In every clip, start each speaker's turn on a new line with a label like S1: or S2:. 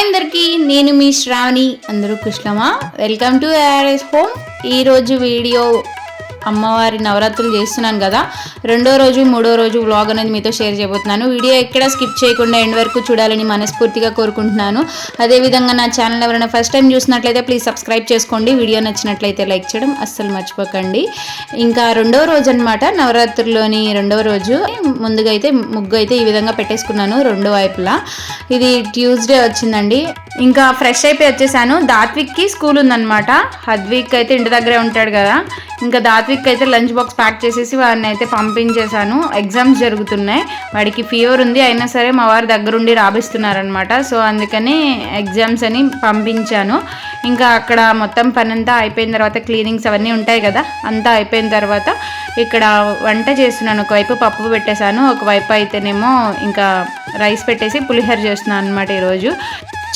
S1: అందరికీ నేను మీ శ్రావణి అందరూ కుష్లమా వెల్కమ్ టు ఆర్ఎస్ హోమ్ ఈరోజు వీడియో అమ్మవారి నవరాత్రులు చేస్తున్నాను కదా. రెండో రోజు మూడో రోజు వ్లాగ్ అనేది మీతో షేర్ చేయబోతున్నాను. వీడియో ఎక్కడ స్కిప్ చేయకుండా ఎండ్ వరకు చూడాలని మనస్ఫూర్తిగా కోరుకుంటున్నాను. అదేవిధంగా నా ఛానల్ ఎవరైనా ఫస్ట్ టైం చూసినట్లయితే ప్లీజ్ సబ్స్క్రైబ్ చేసుకోండి. వీడియో నచ్చినట్లయితే లైక్ చేయడం అస్సలు మర్చిపోకండి. ఇంకా రెండవ రోజు అనమాట నవరాత్రుల్లోని రెండవ రోజు. ముందుగా అయితే ముగ్గు అయితే ఈ విధంగా పెట్టేసుకున్నాను రెండో వైపులా. ఇది ట్యూస్డే వచ్చిందండి. ఇంకా ఫ్రెష్ అయిపోయి వచ్చేసాను. దాత్విక్కి స్కూల్ ఉందనమాట హద్విక్ అయితే ఇంటి దగ్గరే ఉంటాడు కదా. ఇంకా దాత్విక్ అయితే లంచ్ బాక్స్ ప్యాక్ చేసేసి వాడిని అయితే పంపించేశాను. ఎగ్జామ్స్ జరుగుతున్నాయి. వాడికి ఫీవర్ ఉంది. అయినా సరే మా వారి దగ్గరుండి రాబిస్తున్నారనమాట సో అందుకని ఎగ్జామ్స్ అని పంపించాను. ఇంకా అక్కడ మొత్తం పని అంతా అయిపోయిన తర్వాత క్లీనింగ్స్ అవన్నీ ఉంటాయి కదా. అంతా అయిపోయిన తర్వాత ఇక్కడ వంట చేస్తున్నాను. ఒకవైపు పప్పు పెట్టేశాను ఒకవైపు అయితేనేమో ఇంకా రైస్ పెట్టేసి పులిహోర చేస్తున్నాను అనమాట ఈరోజు.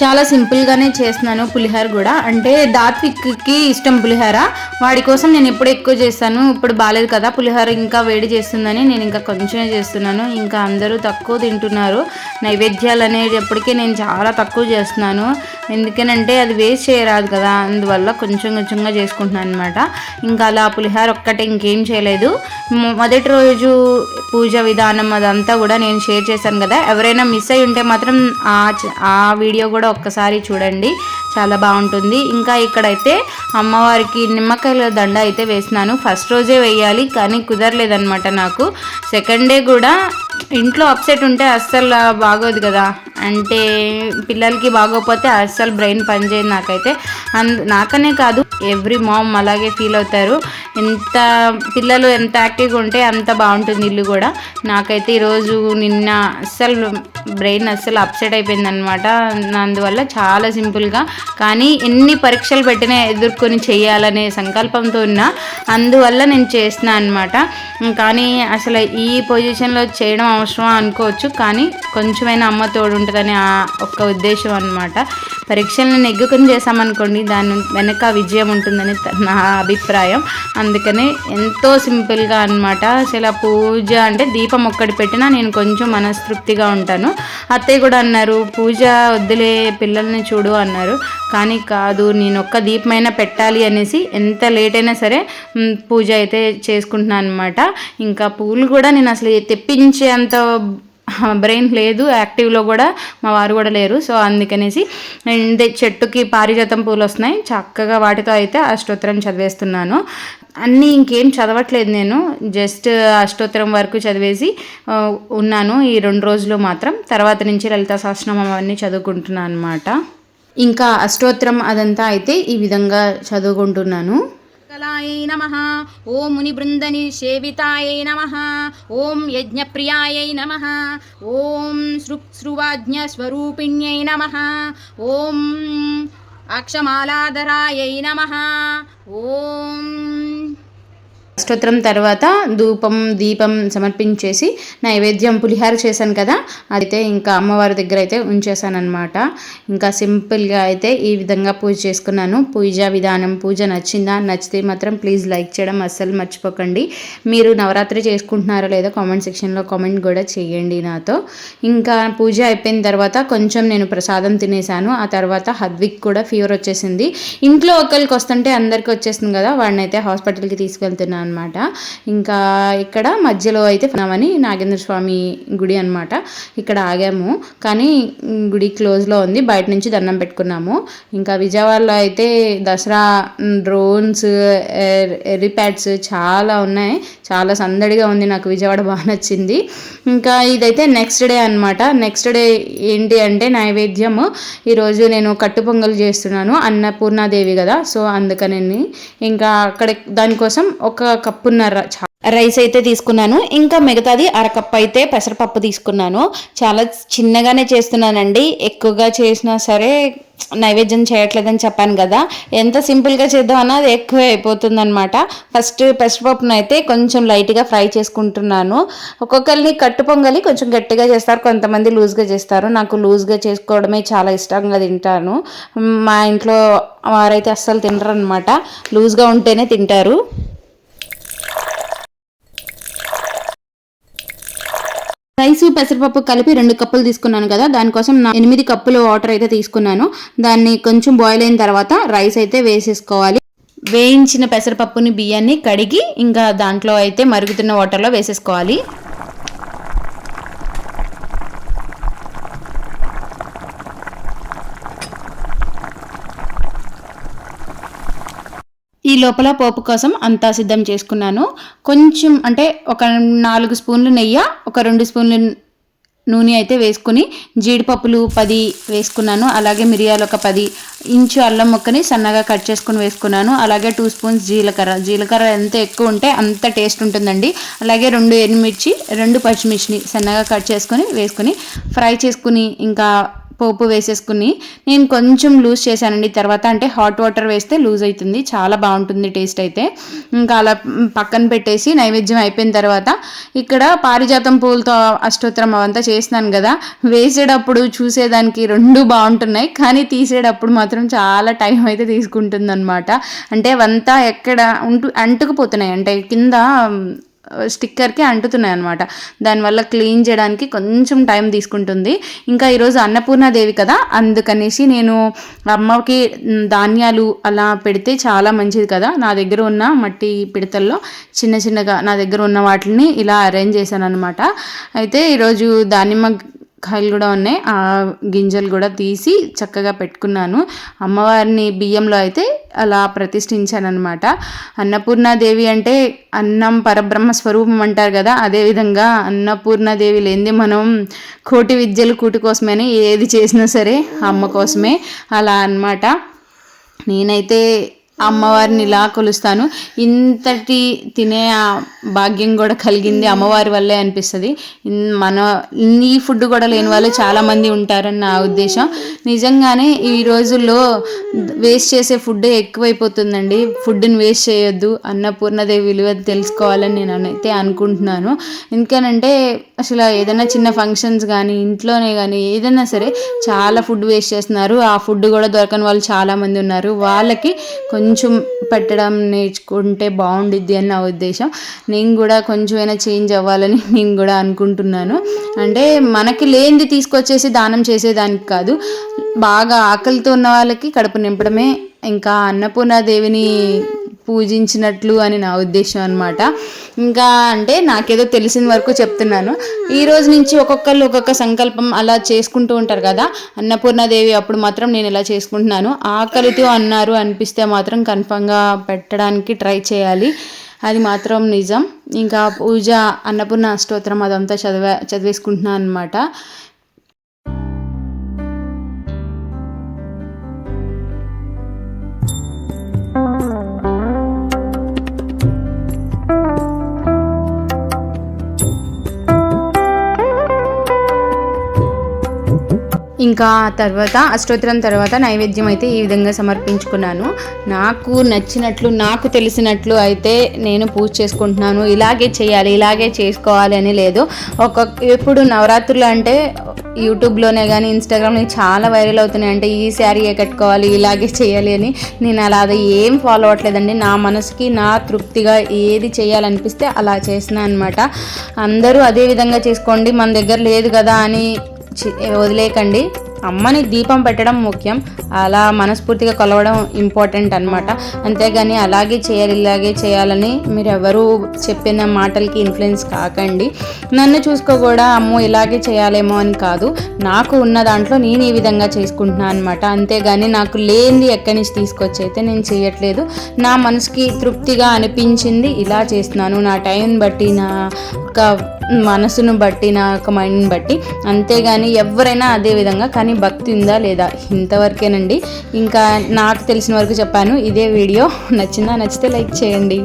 S1: చాలా సింపుల్గానే చేస్తున్నాను పులిహోర కూడా. అంటే దాత్విక్కి ఇష్టం పులిహోర. వాడి కోసం నేను ఎప్పుడు ఎక్కువ చేస్తాను. ఇప్పుడు బాగాలేదు కదా పులిహోర ఇంకా వేడి చేస్తుందని నేను ఇంకా కొంచెమే చేస్తున్నాను. ఇంకా అందరూ తక్కువ తింటున్నారు. నైవేద్యాలు అనేటప్పటికీ నేను చాలా తక్కువ చేస్తున్నాను. ఎందుకనంటే అది వేస్ట్ చేయరాదు కదా అందువల్ల కొంచెం కొంచెంగా చేసుకుంటున్నాను అనమాట ఇంకా అలా పులిహోర ఒక్కటే ఇంకేం చేయలేదు. మొదటి రోజు పూజ విధానం అదంతా కూడా నేను షేర్ చేశాను కదా. ఎవరైనా మిస్ అయి ఉంటే మాత్రం ఆ ఆ వీడియో కూడా ఒక్కసారి చూడండి. చాలా బాగుంటుంది. ఇంకా ఇక్కడైతే అమ్మవారికి నిమ్మకాయల దండ అయితే వేసినాను ఫస్ట్ రోజే వేయాలి కానీ కుదరలేదనమాట నాకు. సెకండ్ డే కూడా ఇంట్లో అప్సెట్ ఉంటే అస్సలు బాగోదు కదా. అంటే పిల్లలకి బాగోకపోతే అస్సలు బ్రెయిన్ పనిచేయదు నాకైతే. అండ్ నాకనే కాదు ఎవ్రీ మామ్ అలాగే ఫీల్ అవుతారు. ఎంత పిల్లలు ఎంత యాక్టివ్గా ఉంటే అంత బాగుంటుంది ఇల్లు కూడా. నాకైతే ఈరోజు నిన్న అస్సలు బ్రెయిన్ అస్సలు అప్సెట్ అయిపోయింది అనమాట అందువల్ల చాలా సింపుల్గా కానీ ఎన్ని పరీక్షలు పెట్టినా ఎదుర్కొని చేయాలనే సంకల్పంతో ఉన్నా అందువల్ల నేను చేస్తున్నా అనమాట కానీ అసలు ఈ పొజిషన్లో చేయడం అవసరం అనుకోవచ్చు. కానీ కొంచెమైనా అమ్మ తోడు ఉంటుందని ఆ ఒక్క ఉద్దేశం అనమాట పరీక్షలను నెగ్గుకొని చేసామనుకోండి దాని వెనక విజయం ఉంటుందని నా అభిప్రాయం. అందుకని ఎంతో సింపుల్గా అనమాట అసలు పూజ అంటే దీపం ఒక్కటి పెట్టినా నేను కొంచెం మనస్తృప్తిగా ఉంటాను. అత్తయ్య కూడా అన్నారు పూజ వద్దులే పిల్లల్ని చూడు అన్నారు. కానీ కాదు నేను ఒక్క దీపమైనా పెట్టాలి అనేసి ఎంత లేట్ అయినా సరే పూజ అయితే చేసుకుంటున్నాను అనమాట ఇంకా పూలు కూడా నేను అసలు తెప్పించే అంత బ్రెయిన్ లేదు యాక్టివ్లో కూడా మా వారు కూడా లేరు. సో అందుకనేసి ఇందే చెట్టుకి పారిజాతం పూలు వస్తున్నాయి. చక్కగా వాటితో అయితే అష్టోత్తరం చదివేస్తున్నాను. అన్నీ ఇంకేం చదవట్లేదు నేను. జస్ట్ అష్టోత్తరం వరకు చదివేసి ఉన్నాను ఈ రెండు రోజులు మాత్రం. తర్వాత నుంచి లలితా సహస్రనామం అవన్నీ చదువుకుంటున్నాను అనమాట ఇంకా అష్టోత్తరం అదంతా అయితే ఈ విధంగా చదువుకుంటున్నాను.
S2: కలాయై నమ. ఓం మునిబృందని సేవితాయ నమ. ఓం యజ్ఞప్రియాయ నమ. ఓం సృక్సృవాజ్ఞ స్వరూపిణ్యై నమ. ఓం అక్షమాలాధరాయై నమ. ఓం
S1: అష్టోత్తరం తర్వాత ధూపం దీపం సమర్పించేసి నైవేద్యం పులిహార చేశాను కదా అయితే ఇంకా అమ్మవారి దగ్గర అయితే ఉంచేసానమాట ఇంకా సింపుల్గా అయితే ఈ విధంగా పూజ చేసుకున్నాను. పూజ విధానం పూజ నచ్చిందా నచ్చితే మాత్రం ప్లీజ్ లైక్ చేయడం అస్సలు మర్చిపోకండి. మీరు నవరాత్రి చేసుకుంటున్నారో లేదో కామెంట్ సెక్షన్లో కామెంట్ కూడా చేయండి నాతో. ఇంకా పూజ అయిపోయిన తర్వాత కొంచెం నేను ప్రసాదం తినేసాను ఆ తర్వాత హద్విక్ కూడా ఫీవర్ వచ్చేసింది. ఇంట్లో ఒకరికి వస్తుంటే అందరికి వచ్చేసింది కదా వాడిని అయితే హాస్పిటల్కి తీసుకెళ్తున్నాను. అనమాట ఇంకా ఇక్కడ మధ్యలో అయితే ఉన్నామని నాగేంద్ర స్వామి గుడి అనమాట ఇక్కడ ఆగాము. కానీ గుడి క్లోజ్లో ఉంది. బయట నుంచి దండం పెట్టుకున్నాము. ఇంకా విజయవాడలో అయితే దసరా డ్రోన్స్ ఎరిప్యాడ్స్ చాలా ఉన్నాయి. చాలా సందడిగా ఉంది. నాకు విజయవాడ బాగా నచ్చింది. ఇంకా ఇదైతే నెక్స్ట్ డే అనమాట నెక్స్ట్ డే ఏంటి అంటే నైవేద్యము ఈరోజు నేను కట్టు పొంగల్ చేస్తున్నాను. అన్నపూర్ణాదేవి కదా. సో అందుకని ఇంకా అక్కడ దానికోసం ఒక కప్పున్నర రైస్ అయితే తీసుకున్నాను. ఇంకా మిగతాది అరకప్పు అయితే పెసరపప్పు తీసుకున్నాను. చాలా చిన్నగానే చేస్తున్నానండి. ఎక్కువగా చేసినా సరే నైవేద్యం చేయట్లేదని చెప్పాను కదా. ఎంత సింపుల్గా చేద్దామన్నా అది ఎక్కువ అయిపోతుందనమాట ఫస్ట్ పెసరపప్పును అయితే కొంచెం లైట్గా ఫ్రై చేసుకుంటున్నాను. ఒక్కొక్కరిని కట్టు పొంగలి కొంచెం గట్టిగా చేస్తారు. కొంతమంది లూజ్గా చేస్తారు. నాకు లూజ్గా చేసుకోవడమే చాలా ఇష్టంగా తింటాను. మా ఇంట్లో వారైతే అస్సలు తినరు అనమాట లూజ్గా ఉంటేనే తింటారు. రైస్ పెసరపప్పు కలిపి రెండు కప్పులు తీసుకున్నాను కదా. దానికోసం నా ఎనిమిది కప్పులు వాటర్ అయితే తీసుకున్నాను. దాన్ని కొంచెం బాయిల్ అయిన తర్వాత రైస్ అయితే వేసేసుకోవాలి. వేయించిన పెసరపప్పుని బియ్యాన్ని కడిగి ఇంకా దాంట్లో అయితే మరుగుతున్న వాటర్లో వేసేసుకోవాలి. లోపల పోపు కోసం అంతా సిద్ధం చేసుకున్నాను. కొంచెం అంటే ఒక నాలుగు స్పూన్లు నెయ్యి ఒక రెండు స్పూన్లు నూనె అయితే వేసుకుని జీడిపప్పులు పది వేసుకున్నాను. అలాగే మిరియాలు ఒక పది ఇంచు అల్లం ముక్కని సన్నగా కట్ చేసుకుని వేసుకున్నాను. అలాగే టూ స్పూన్స్ జీలకర్ర. జీలకర్ర ఎంత ఎక్కువ ఉంటే అంత టేస్ట్ ఉంటుందండి. అలాగే రెండు ఎనిమిర్చి రెండు పచ్చిమిర్చిని సన్నగా కట్ చేసుకొని వేసుకుని ఫ్రై చేసుకుని ఇంకా పోపు వేసేసుకుని నేను కొంచెం లూజ్ చేశానండి. తర్వాత అంటే హాట్ వాటర్ వేస్తే లూజ్ అవుతుంది. చాలా బాగుంటుంది టేస్ట్ అయితే. ఇంకా అలా పక్కన పెట్టేసి నైవేద్యం అయిపోయిన తర్వాత ఇక్కడ పారిజాతం పూలతో అష్టోత్తరం అవంతా చేసినాను కదా. వేసేటప్పుడు చూసేదానికి రెండు బాగుంటున్నాయి. కానీ తీసేటప్పుడు మాత్రం చాలా టైం అయితే తీసుకుంటుంది అనమాట అంటే అవంతా ఎక్కడ ఉంటు అంటుకుపోతున్నాయి. అంటే కింద స్టిక్కర్కి అంటుతున్నాయి అనమాట దానివల్ల క్లీన్ చేయడానికి కొంచెం టైం తీసుకుంటుంది. ఇంకా ఈరోజు అన్నపూర్ణాదేవి కదా అందుకనేసి నేను అమ్మకి ధాన్యాలు అలా పెడితే చాలా మంచిది కదా. నా దగ్గర ఉన్న మట్టి పిడతల్లో చిన్న చిన్నగా నా దగ్గర ఉన్న వాటిని ఇలా అరేంజ్ చేశాను అనమాట అయితే ఈరోజు దానిమ్మ కాయలు కూడా ఉన్నాయి. ఆ గింజలు కూడా తీసి చక్కగా పెట్టుకున్నాను. అమ్మవారిని బియ్యంలో అయితే అలా ప్రతిష్ఠించాను అనమాట అన్నపూర్ణాదేవి అంటే అన్నం పరబ్రహ్మ స్వరూపం అంటారు కదా అదేవిధంగా అన్నపూర్ణాదేవి లేనిది మనం కోటి విద్యలు కూటి కోసమని ఏది చేసినా సరే అమ్మ కోసమే అలా అన్నమాట. నేనైతే అమ్మవారిని ఇలా కొలుస్తాను. ఇంతటి తినే భాగ్యం కూడా కలిగింది అమ్మవారి వల్లే అనిపిస్తుంది. మన ఈ ఫుడ్ కూడా లేని వాళ్ళు చాలామంది ఉంటారని నా ఉద్దేశం. నిజంగానే ఈ రోజుల్లో వేస్ట్ చేసే ఫుడ్ ఎక్కువైపోతుందండి. ఫుడ్ని వేస్ట్ చేయొద్దు అన్నపూర్ణదేవి విలువ తెలుసుకోవాలని నేను అయితే అనుకుంటున్నాను. ఎందుకనంటే అసలు ఏదైనా చిన్న ఫంక్షన్స్ కానీ ఇంట్లోనే కానీ ఏదైనా సరే చాలా ఫుడ్ వేస్ట్ చేస్తున్నారు. ఆ ఫుడ్ కూడా దొరకని వాళ్ళు చాలామంది ఉన్నారు. వాళ్ళకి కొంచెం కొంచెం పెట్టడం నేర్చుకుంటే బాగుండిద్ది అని నా ఉద్దేశం. నేను కూడా కొంచెమైనా చేంజ్ అవ్వాలని నేను కూడా అనుకుంటున్నాను. అంటే మనకి లేనిది తీసుకొచ్చేసి దానం చేసేదానికి కాదు. బాగా ఆకలితో ఉన్న వాళ్ళకి కడుపు నింపడమే. ఇంకా అన్నపూర్ణాదేవిని పూజించినట్లు అని నా ఉద్దేశం అనమాట ఇంకా అంటే నాకేదో తెలిసిన వరకు చెప్తున్నాను. ఈ రోజు నుంచి ఒక్కొక్కళ్ళు ఒక్కొక్క సంకల్పం అలా చేసుకుంటూ ఉంటారు కదా. అన్నపూర్ణదేవి అప్పుడు మాత్రం నేను ఇలా చేసుకుంటున్నాను. ఆకలితో అన్నారు అనిపిస్తే మాత్రం కన్ఫామ్గా పెట్టడానికి ట్రై చేయాలి. అది మాత్రం నిజం. ఇంకా పూజ అన్నపూర్ణ అష్టోత్తరం అదంతా చదివా చదివేసుకుంటున్నాను అనమాట ఇంకా తర్వాత అష్టోత్తరం తర్వాత నైవేద్యం అయితే ఈ విధంగా సమర్పించుకున్నాను. నాకు నచ్చినట్లు నాకు తెలిసినట్లు అయితే నేను పూజ చేసుకుంటున్నాను. ఇలాగే చేయాలి ఇలాగే చేసుకోవాలి అని లేదు. ఒక ఇప్పుడు నవరాత్రులు అంటే యూట్యూబ్లోనే కానీ ఇన్స్టాగ్రామ్లో చాలా వైరల్ అవుతున్నాయి. అంటే ఈ శారీయే కట్టుకోవాలి ఇలాగే చేయాలి అని నేను అలా అది ఏం ఫాలో అవ్వట్లేదండి. నా మనసుకి నా తృప్తిగా ఏది చేయాలనిపిస్తే అలా చేసిన అనమాట అందరూ అదే విధంగా చేసుకోండి మన దగ్గర లేదు కదా అని వదిలేయకండి. అమ్మని దీపం పెట్టడం ముఖ్యం. అలా మనస్ఫూర్తిగా కొలవడం ఇంపార్టెంట్ అనమాట అంతేగాని అలాగే చేయాలి ఇలాగే చేయాలని మీరు ఎవరు చెప్పిన మాటలకి ఇన్ఫ్లుయెన్స్ కాకండి. నన్ను చూసుకో కూడా అమ్మో ఇలాగే చేయాలేమో అని కాదు. నాకు ఉన్న దాంట్లో నేను ఈ విధంగా చేసుకుంటున్నాను అనమాట అంతేగాని నాకు లేనిది ఎక్కడి నుంచి తీసుకొచ్చి అయితే నేను చేయట్లేదు. నా మనసుకి తృప్తిగా అనిపించింది ఇలా చేస్తున్నాను. నా టైం బట్టి నా ఒక మనసును బట్టి నా యొక్క మైండ్ని బట్టి. అంతేగాని ఎవరైనా అదే విధంగా కానీ భక్తి ఉందా లేదా? ఇంతవరకేనండి. ఇంకా నాకు తెలిసిన వరకు చెప్పాను. ఇదే వీడియో. నచ్చిందా? నచ్చితే లైక్ చేయండి.